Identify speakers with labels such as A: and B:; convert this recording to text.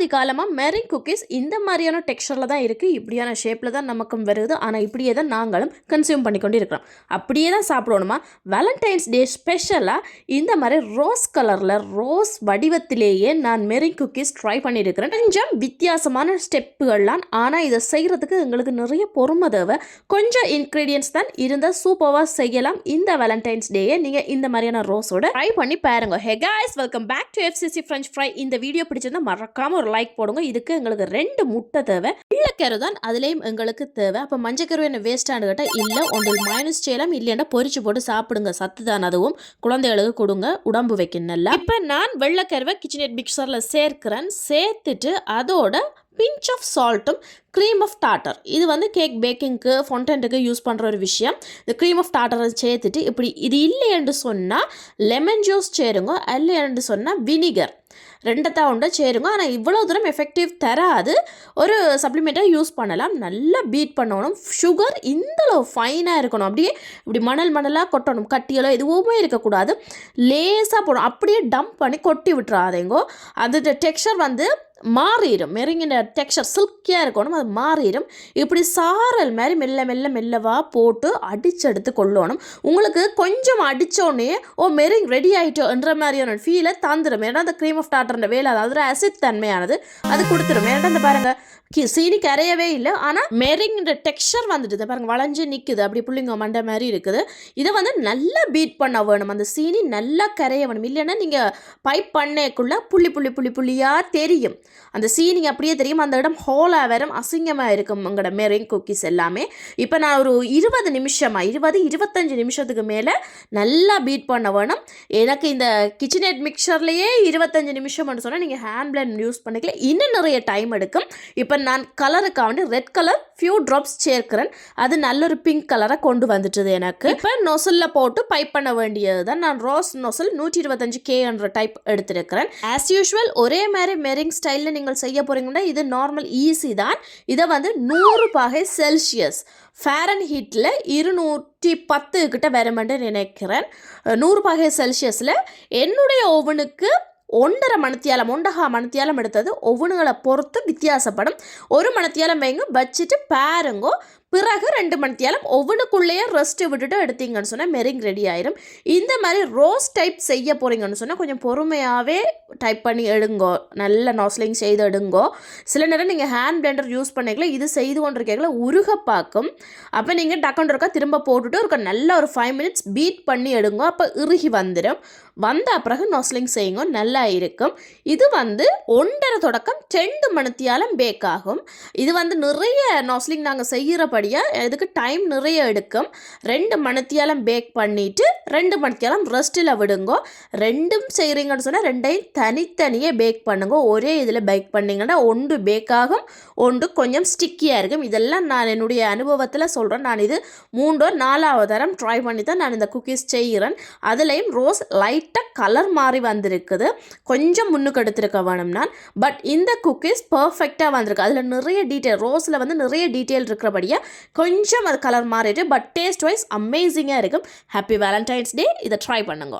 A: அனாதி காலமாக meringue cookies இந்த மாதிரியான டெக்ஸ்டரில் தான் இருக்குது இப்படியான ஷேப்பில் தான் நமக்கும் வருது. ஆனால் இப்படியே தான் நாங்களும் கன்சியூம் பண்ணி கொண்டு இருக்கிறோம் அப்படியே தான் சாப்பிடணுமா? வேலண்டைன்ஸ் டே ஸ்பெஷலாக இந்த மாதிரி ரோஸ் கலரில் ரோஸ் வடிவத்திலேயே நான் மெரிங் குக்கீஸ் ட்ரை பண்ணியிருக்கிறேன் கொஞ்சம் வித்தியாசமான ஸ்டெப்புகள்லாம் ஆனால் இதை செய்கிறதுக்கு எங்களுக்கு நிறைய பொறுமை தேவை. கொஞ்சம் இன்க்ரீடியன்ஸ் தான் இருந்தால் சூப்பராக செய்யலாம். இந்த வேலண்டைன்ஸ் டேயை நீங்கள் இந்த மாதிரியான ரோஸோட ட்ரை பண்ணி பாருங்க. Hey guys welcome back to FCC French fry இந்த வீடியோ பிடிச்சிருந்தா மறக்காமல் ஒரு லைக் போடுங்க. இதுக்கு எங்களுக்கு ரெண்டு முட்டை தேவை. வெள்ளைக்கரு தான் அதுலேயும் எங்களுக்கு தேவை. அப்போ மஞ்சக்கரு என்ன வேஸ்டானு கேட்டால் இல்லை ஒன்றில் மைனஸ் செய்யலாம் இல்லைன்னா பொறிச்சு போட்டு சாப்பிடுங்க. சத்து தான் அதுவும். குழந்தைகளுக்கு கொடுங்க. உடம்பு வைக்க நல்லா. இப்போ நான் வெள்ளக்கருவை கிச்சனேட் மிக்சரில் சேர்க்கிறேன். சேர்த்துட்டு அதோட பிஞ்ச் ஆஃப் சால்ட்டும் க்ரீம் ஆஃப் டாட்டர் இது வந்து கேக் பேக்கிங்க்கு ஃபொண்டன்ட்டுக்கு யூஸ் பண்ணுற ஒரு விஷயம். இந்த க்ரீம் ஆஃப் டாட்டரை சேர்த்துட்டு இப்படி இது இல்லைன்னு சொன்னால் லெமன் ஜூஸ் சேருங்க. இல்லைன்னு சொன்னால் வினிகர் ரெண்டத்தா உண்டை சேருங்க. ஆனால் இவ்வளோ தூரம் எஃபெக்டிவ் தராது. ஒரு சப்ளிமெண்ட்டாக யூஸ் பண்ணலாம். நல்லா பீட் பண்ணணும். சுகர் இந்தளவு ஃபைனாக இருக்கணும். அப்படியே இப்படி மணல் மணலாக கொட்டணும். கட்டியெல்லாம் எதுவுமே இருக்கக்கூடாது. லேசாக போடணும். அப்படியே டம்ப் பண்ணி கொட்டி விட்டுறாதேங்கோ. அது டெக்ஸ்சர் வந்து மாறிடும் மெருங்கின டெக்ஸ்சர் சில்கியாக இருக்கணும். அது மாறிடும் இப்படி சாரல் மாதிரி மெல்ல மெல்ல மெல்லவாக போட்டு அடிச்செடுத்து கொள்ளணும். உங்களுக்கு கொஞ்சம் அடித்தோடனே ஓ மெரிங் ரெடி ஆகிட்டோன்ற மாதிரியான ஃபீலை தந்துடும் ஏன்னா அந்த க்ரீம் ஆஃப் டாட்டர்ன்ற வேலை அதாவது அசிட் தன்மையானது அது கொடுத்துரும். ஏன்னா இந்த பாருங்க சீனி கரையவே இல்லை. ஆனால் மெரிங்கிற டெக்ஸ்சர் வந்துட்டு பாருங்கள் பாருங்க வளைஞ்சு நிற்குது அப்படி புள்ளிங்க மண்டை மாதிரி இருக்குது. இதை வந்து நல்லா பீட் பண்ண வேணும். அந்த சீனி நல்லா கரைய வேணும். இல்லைன்னா நீங்கள் பைப் பண்ணக்குள்ளே புள்ளி புள்ளி புள்ளி புள்ளியாக தெரியும். அந்த சீனிங் அப்படியே தெரியும். அந்த இடம் ஹோலாக வரும் அசிங்கமாக இருக்கும். உங்களோட மெரிங் குக்கீஸ் எல்லாமே. இப்போ நான் ஒரு இருபது நிமிஷமாக இருபது இருபத்தஞ்சு நிமிஷத்துக்கு மேலே நல்லா பீட் பண்ண வேணும். எனக்கு இந்த கிச்சனெட் மிக்சர்லேயே இருபத்தஞ்சு நிமிஷம்னு சொன்னால் நீங்கள் ஹேண்ட் பிளண்ட் யூஸ் பண்ணிக்கலாம் இன்னும் நிறைய டைம் எடுக்கும். இப்போ நான் கலருக்காக வந்து ரெட் கலர் ஃபியூ ட்ராப்ஸ் சேர்க்கிறேன். அது நல்ல ஒரு பிங்க் கலரை கொண்டு வந்துட்டுது எனக்கு. இப்போ நொசலில் போட்டு பைப் பண்ண வேண்டியது தான் நான் ரோஸ் நொசல் நூற்றி இருபத்தஞ்சு கே என்ற டைப் எடுத்திருக்கிறேன். ஆஸ் யூஷுவல் ஒரே மாதிரி மெரிங் ஸ்டைலில் நீங்கள் செய்ய போகிறீங்கன்னா இது நார்மல் ஈஸி தான். இதை வந்து நூறு பாகை செல்சியஸ் ஃபேரன் ஹீட்டில் இருநூற்றி பத்து கிட்ட வருமென்று நினைக்கிறேன். நூறு பாகை செல்சியஸில் என்னுடைய ஓவனுக்கு ஒன்றரை மணத்தியாலம் ஒண்டகா மணத்தியாலம் எடுத்தது. ஒவ்வொன்றுங்களை பொறுத்து வித்தியாசப்படும். ஒரு மணத்தியாலம் வைங்க வச்சுட்டு பாருங்கோ. பிறகு ரெண்டு மணித்தியாலம் ஒவ்வொன்றுக்குள்ளேயே ரெஸ்ட்டு விட்டுட்டு எடுத்தீங்கன்னு சொன்னால் மெரிங் ரெடி ஆயிரும். இந்த மாதிரி ரோஸ் டைப் செய்ய போகிறீங்கன்னு சொன்னால் கொஞ்சம் பொறுமையாகவே டைப் பண்ணி எடுங்கோ. நல்ல நாஸ்லிங் செய்து எடுங்கோ. சில நேரம் நீங்கள் ஹேண்ட் பிளெண்டர் யூஸ் பண்ணிக்கல இது செய்து கொண்டிருக்கீங்களா உருக பார்க்கும். அப்போ நீங்கள் டக்குன்னு இருக்கா திரும்ப போட்டுட்டு ஒரு நல்ல ஒரு ஃபைவ் மினிட்ஸ் பீட் பண்ணி எடுங்கோ. அப்போ இறுகி வந்துடும் வந்த பிறகு நாஸ்லிங் செய்யுங்க. நல்லா இருக்கும். இது வந்து ஒன்றரை தொடக்கம் ரெண்டு மணித்தியாலும் பேக் ஆகும். இது வந்து நிறைய நாஸ்லிங் நாங்கள் செய்கிறப்ப படியாக இதுக்கு டைம் நிறைய எடுக்கும். ரெண்டு மணித்தியாலம் பேக் பண்ணிவிட்டு ரெண்டு மணிக்கெல்லாம் ரெஸ்ட்டில் விடுங்கோ. ரெண்டும் செய்கிறீங்கன்னு சொன்னால் ரெண்டையும் தனித்தனியே பேக் பண்ணுங்க. ஒரே இதில் பேக் பண்ணிங்கன்னா ஒன்று பேக் ஆகும் ஒன்று கொஞ்சம் ஸ்டிக்கியாக இருக்கும். இதெல்லாம் நான் என்னுடைய அனுபவத்தில் சொல்கிறேன் நான் இது மூன்றோ நாலாவது தரம் ட்ரை பண்ணி தான் நான் இந்த குக்கீஸ் செய்கிறேன். அதுலேயும் ரோஸ் லைட்டாக கலர் மாறி வந்திருக்குது. கொஞ்சம் முன்னுக்கு எடுத்துருக்க வேணும் நான். பட் இந்த குக்கீஸ் பர்ஃபெக்டாக வந்திருக்கு. அதில் நிறைய டீட்டெயில் ரோஸில் வந்து நிறைய டீட்டெயில் இருக்கிறபடியாக கொஞ்சம் அது கலர் மாறிட்டு பட் டேஸ்ட் வைஸ் அமேசிங்காக இருக்கும் ஹாப்பி வேலண்டைன்ஸ் டே இதை ட்ரை பண்ணுங்க.